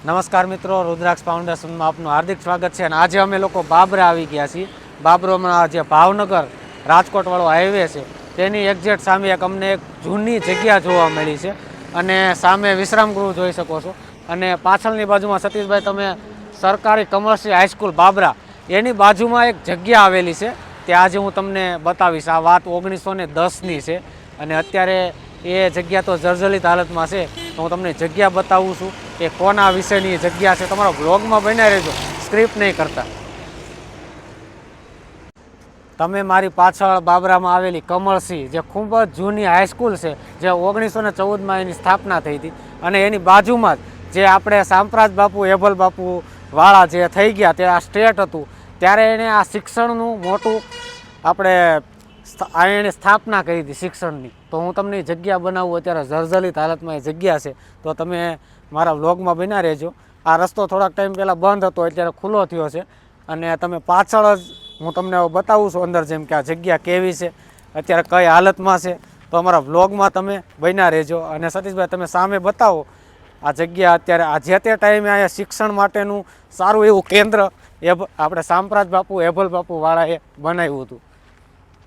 નમસ્કાર મિત્રો, રુદ્રાક્ષ ફાઉન્ડેશનમાં આપનું હાર્દિક સ્વાગત છે અને આજે અમે લોકો બાબરા આવી ગયા છીએ. બાબરોમાં જે ભાવનગર રાજકોટવાળો હાઈવે છે. તેની એક્ઝેક્ટ સામે એક અમને એક જૂની જગ્યા જોવા મળી છે અને સામે વિશ્રામગૃહ જોઈ શકો છો. અને પાછળની બાજુમાં સતીશભાઈ, તમે સરકારી કમર્શિયલ હાઈસ્કૂલ બાબરા, એની બાજુમાં એક જગ્યા આવેલી છે. તે આજે હું તમને બતાવીશ. આ વાત ઓગણીસો ને દસની છે અને અત્યારે એ જગ્યા તો જર્જરિત હાલતમાં છે. તો હું તમને જગ્યા બતાવું છું. કે કોના વિશેની જગ્યા છે તમારા બ્લોગમાં બન્યા રહેજો. સ્ક્રિપ્ટ નહીં કરતા. તમે મારી પાછળ બાબરામાં આવેલી કમળસી જે ખૂબ જ જૂની હાઈસ્કૂલ છે, જે ઓગણીસો ને ચૌદમાં એની સ્થાપના થઈ હતી. અને એની બાજુમાં જ જે આપણે સાંપ્રાજ બાપુ, એભલ બાપુ વાળા જે થઈ ગયા, તે આ સ્ટેટ હતું. ત્યારે એણે આ શિક્ષણનું મોટું આપણે એણે સ્થાપના કરી હતી શિક્ષણની. તો હું તમને જગ્યા બનાવું, અત્યારે જર્જરિત હાલતમાં એ જગ્યા છે. તો તમે મારા વ્લોગમાં બન્યા રહેજો. આ રસ્તો થોડાક ટાઈમ પહેલાં બંધ હતો, અત્યારે ખુલ્લો થયો છે. અને તમે પાછળ જ હું તમને બતાવું છું અંદર જેમ કે આ જગ્યા કેવી છે, અત્યારે કઈ હાલતમાં છે. તો અમારા વ્લોગમાં તમે બન્યા રહેજો. અને સતીશભાઈ, તમે સામે બતાવો, આ જગ્યા અત્યારે, આ જે તે ટાઈમે અહીંયા શિક્ષણ માટેનું સારું એવું કેન્દ્ર, એ આપણે સાંપ્રાજ બાપુ, એભલ બાપુવાળાએ બનાવ્યું હતું.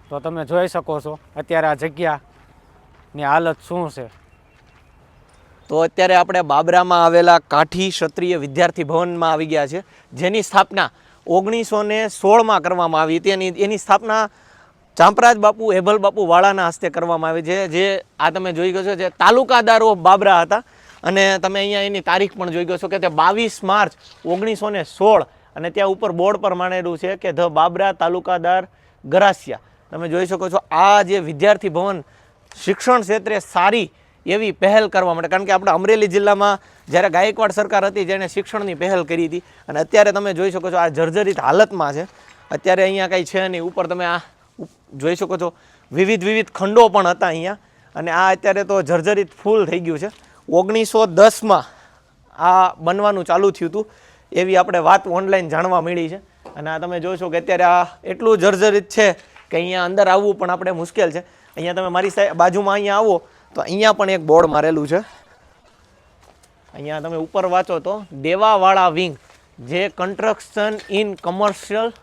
તો તમે જોઈ શકો છો અત્યારે આ જગ્યાની હાલત શું છે. તો અત્યારે આપણે બાબરામાં આવેલા કાઠી ક્ષત્રિય વિદ્યાર્થી ભવનમાં આવી ગયા છે, જેની સ્થાપના ઓગણીસો ને સોળમાં કરવામાં આવી હતી અને એની સ્થાપના ચાંપરાજ બાપુ એભલ બાપુ વાળાના હસ્તે કરવામાં આવી છે, જે આ તમે જોઈ ગયો છો, જે તાલુકાદારો બાબરા હતા. અને તમે અહીંયા એની તારીખ પણ જોઈ ગયો છો કે તે બાવીસ માર્ચ ઓગણીસો ને સોળ અને ત્યાં ઉપર બોર્ડ પર માનેલું છે કે ધ બાબરા તાલુકાદાર ગરાસિયા. તમે જોઈ શકો છો, આ જે વિદ્યાર્થી ભવન શિક્ષણ ક્ષેત્રે સારી એવી પહેલ કરવા માટે, કારણ કે આપણે અમરેલી જિલ્લામાં જ્યારે ગાયકવાડ સરકાર હતી, જેણે શિક્ષણની પહેલ કરી હતી, અને અત્યારે તમે જોઈ શકો છો આ જર્જરિત હાલતમાં છે. અત્યારે અહીંયા કંઈ છે નહીં, ઉપર તમે આ જોઈ શકો છો, વિવિધ વિવિધ ખંડો પણ હતા અહીંયા, અને આ અત્યારે તો જર્જરિત ફૂલ થઈ ગયું છે. ઓગણીસો દસમાં આ બનવાનું ચાલુ થયું હતું, એવી આપણે વાત ઓનલાઈન જાણવા મળી છે. અને આ તમે જોશો કે અત્યારે આ એટલું જર્જરિત છે કે અહીંયા અંદર આવવું પણ આપણે મુશ્કેલ છે. અહીંયા તમે મારી બાજુમાં અહીંયા આવો, તો અહીંયા પણ એક બોર્ડ મારેલું છે. અહીંયા તમે ઉપર વાંચો તો, દેવાવાળા વિંગ, જે કન્સ્ટ્રક્શન ઇન કમર્શિયલ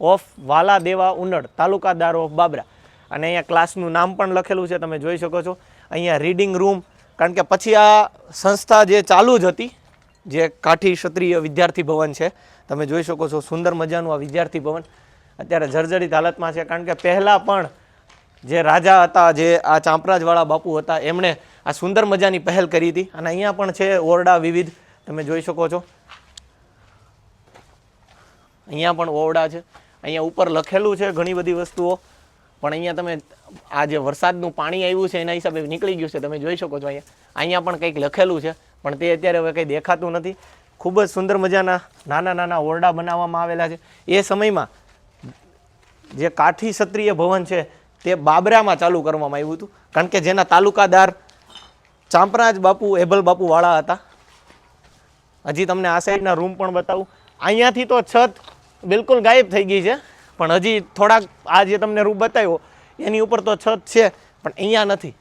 ઓફ વાલા દેવા ઉનડ, તાલુકાદાર ઓફ બાબરા. અને અહીંયા ક્લાસનું નામ પણ લખેલું છે, તમે જોઈ શકો છો. અહીંયા રીડિંગ રૂમ કારણ કે પછી આ સંસ્થા જે ચાલુ જ હતી, જે કાઠી ક્ષત્રિય વિદ્યાર્થી ભવન છે, તમે જોઈ શકો છો, સુંદર મજાનું આ વિદ્યાર્થી ભવન. અત્યારે જર્જરિત હાલતમાં છે, કારણ કે પહેલાં પણ જે રાજા હતા, જે આ ચાંપરાજવાળા બાપુ હતા, એમણે આ સુંદર મજાની પહેલ કરી હતી. અને અહીંયા પણ છે ઓરડા વિવિધ, તમે જોઈ શકો છો. અહીંયા પણ ઓરડા છે. અહીંયા ઉપર લખેલું છે ઘણી બધી વસ્તુઓ. પણ અહીંયા તમે, આ જે વરસાદનું પાણી આવ્યું છે, એના હિસાબે નીકળી ગયું છે, તમે જોઈ શકો છો અહીંયા. અહીંયા પણ કંઈક લખેલું છે, પણ તે અત્યારે હવે કંઈ દેખાતું નથી. ખૂબ જ સુંદર મજાના નાના નાના ઓરડા બનાવવામાં આવેલા છે. એ સમયમાં જે કાઠી ક્ષત્રિય ભવન છે, તે બાબરામાં ચાલુ કરવામાં આવ્યું હતું. કારણ કે જેના તાલુકાદાર ચાંપરાજ બાપુ એબલ બાપુ વાળા હતા. હજી તમને આ સાઈડના રૂમ પણ બતાવું. અહીંયાથી તો છત બિલકુલ ગાયબ થઈ ગઈ છે, પણ હજી થોડાક આ જે તમને રૂમ બતાવ્યો, એની ઉપર તો છત છે, પણ અહીંયા નથી.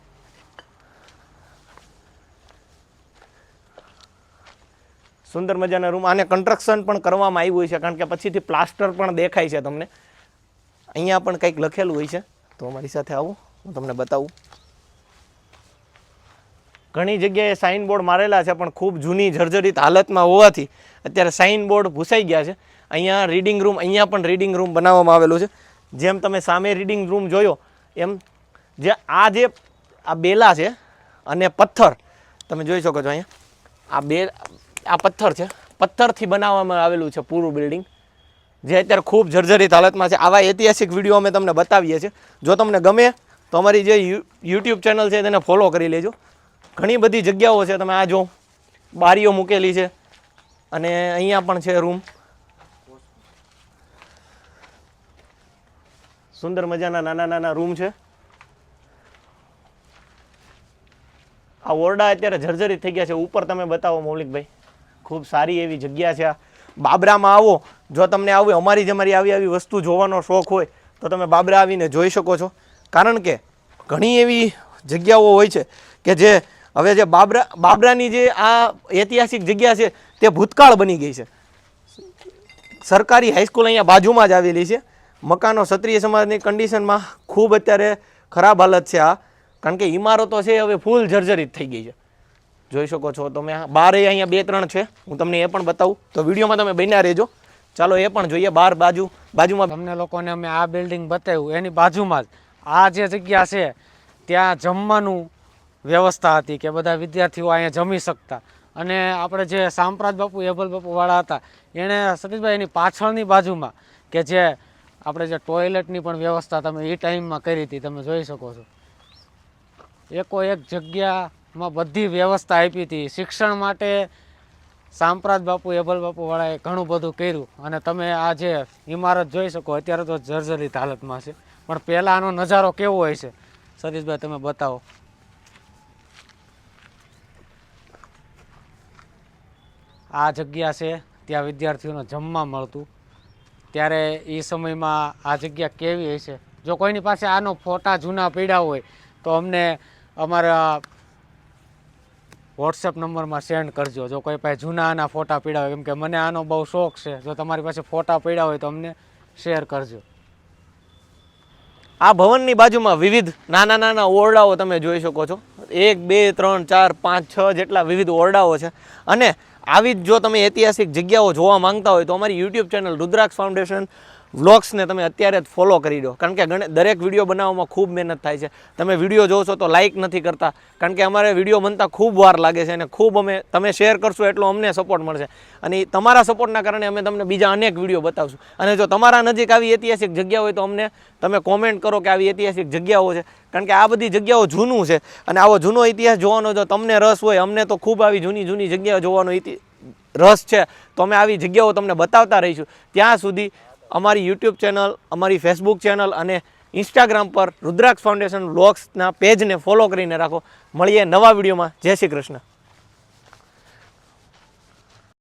સુંદર મજાના રૂમ આને કન્સ્ટ્રક્શન પણ કરવામાં આવ્યું છે, કારણ કે પછીથી પ્લાસ્ટર પણ દેખાય છે તમને. અહીંયા પણ કંઈક લખેલું હોય છે. તો અમારી સાથે આવો, હું તમને બતાવું. ઘણી જગ્યાએ સાઇન બોર્ડ મારેલા છે, પણ ખૂબ જૂની જર્જરિત હાલતમાં હોવાથી અત્યારે સાઇન બોર્ડ ભૂસાઈ ગયા છે. અહીંયા રીડિંગ રૂમ અહીંયા પણ રીડિંગ રૂમ બનાવવામાં આવેલું છે. જેમ તમે સામે રીડિંગ રૂમ જોયો, એમ જે આ જે આ બેલા છે અને પથ્થર, તમે જોઈ શકો છો અહીંયા. આ બે, આ પથ્થર છે. પથ્થરથી બનાવવામાં આવેલું છે પૂરું બિલ્ડિંગ જે અત્યારે ખૂબ જર્જરિત હાલતમાં છે. આવા ઐતિહાસિક વીડિયો અમે તમને બતાવીએ છીએ. જો તમને ગમે તો અમારી જે યુટ્યુબ ચેનલ છે તેને ફોલો કરી લેજો. ઘણી બધી જગ્યાઓ છે તમે આ જો. બારીઓ મૂકેલી છે. અને અહીંયા પણ છે રૂમ. સુંદર મજાના નાના નાના રૂમ છે. આ ઓરડા અત્યારે જર્જરિત થઈ ગયા છે. ઉપર તમે બતાવો, મૌલિકભાઈ. ખૂબ સારી એવી જગ્યા છે આ. બાબરામાં આવો. જો તમને આવી અમારી જ અમારી આવી આવી વસ્તુ જોવાનો શોખ હોય, તો તમે બાબરા આવીને જોઈ શકો છો. કારણ કે ઘણી એવી જગ્યાઓ હોય છે કે જે હવે જે બાબરા, બાબરાની જે આ ઐતિહાસિક જગ્યા છે, તે ભૂતકાળ બની ગઈ છે. સરકારી હાઈસ્કૂલ અહીંયા બાજુમાં જ આવેલી છે. મકાનો ક્ષત્રિય સમાજની કન્ડિશનમાં ખૂબ અત્યારે ખરાબ હાલત છે આ. કારણ કે ઇમારતો છે હવે ફૂલ જર્જરિત થઈ ગઈ છે. જોઈ શકો છો તમે બારે અહીંયા બે ત્રણ છે. હું તમને એ પણ બતાવું. તો વિડીયોમાં તમે બન્યા રહેજો. ચાલો એ પણ જોઈએ બાર બાજુ, બાજુમાં તમને લોકોને અમે આ બિલ્ડિંગ બતાવ્યું, એની બાજુમાં જ. આ જે જગ્યા છે, ત્યાં જમવાનું વ્યવસ્થા હતી કે બધા વિદ્યાર્થીઓ અહીંયા જમી શકતા. અને આપણે જે સામપ્રાજ બાપુ એબલ બાપુવાળા હતા એણે સતીશભાઈ એની પાછળની બાજુમાં કે જે આપણે જે ટોયલેટની પણ વ્યવસ્થા તમે એ ટાઈમમાં કરી હતી, તમે જોઈ શકો છો. એકો એક જગ્યામાં બધી વ્યવસ્થા આપી હતી. શિક્ષણ માટે સાંપ્રાજ બાપુ એબલ બાપુ વાળાએ ઘણું બધું કર્યું. અને તમે આ જે ઇમારત જોઈ શકો, અત્યારે તો જર્જરિત હાલતમાં છે. પણ પહેલાં આનો નજારો કેવો હોય છે? સતીશભાઈ, તમે બતાવો. આ જગ્યા છે, ત્યાં વિદ્યાર્થીઓને જમવા મળતું. ત્યારે એ સમયમાં આ જગ્યા કેવી હશે? જો કોઈની પાસે આનો ફોટા જૂના પીડા હોય, તો અમને અમારા વોટ્સએપ નંબરમાં સેન્ડ કરજો. જો કોઈ પાસે જૂના આના ફોટા પીડા હોય, કેમ કે મને આનો બહુ શોખ છે. જો તમારી પાસે ફોટા પીડા હોય તો અમને શેર કરજો. આ ભવનની બાજુમાં વિવિધ નાના નાના ઓરડાઓ તમે જોઈ શકો છો. એક, બે, ત્રણ, ચાર, પાંચ, છ જેટલા વિવિધ ઓરડાઓ છે. અને આવી જ જો તમે ઐતિહાસિક જગ્યાઓ જોવા માંગતા હોય તો અમારી યુટ્યુબ ચેનલ રુદ્રાક્ષ ફાઉન્ડેશન વ્લોગ્સને તમે અત્યારે જ ફોલો કરી દો. કારણ કે દરેક વીડિયો બનાવવામાં ખૂબ મહેનત થાય છે. તમે વીડિયો જોશો તો લાઇક નથી કરતા. કારણ કે અમારે વીડિયો બનતા ખૂબ વાર લાગે છે અને ખૂબ અમે, તમે શેર કરશો એટલો અમને સપોર્ટ મળશે. અને તમારા સપોર્ટના કારણે અમે તમને બીજા અનેક વીડિયો બતાવશું. અને જો તમારા નજીક આવી ઐતિહાસિક જગ્યા હોય તો અમને તમે કોમેન્ટ કરો કે આવી ઐતિહાસિક જગ્યાઓ છે. કારણ કે આ બધી જગ્યાઓ જૂનું છે. અને આવો જૂનો ઇતિહાસ જોવાનો જો તમને રસ હોય, અમને તો ખૂબ આવી જૂની જૂની જગ્યાઓ જોવાનો રસ છે. તો અમે આવી જગ્યાઓ તમને બતાવતા રહીશું. ત્યાં સુધી અમારી યુટ્યુબ ચેનલ અમારી ફેસબુક ચેનલ અને ઇન્સ્ટાગ્રામ પર રુદ્રાક્ષ ફાઉન્ડેશન બ્લોગ્સના પેજને ફોલો કરીને રાખો. મળીએ નવા વિડીયોમાં. જય શ્રી કૃષ્ણ.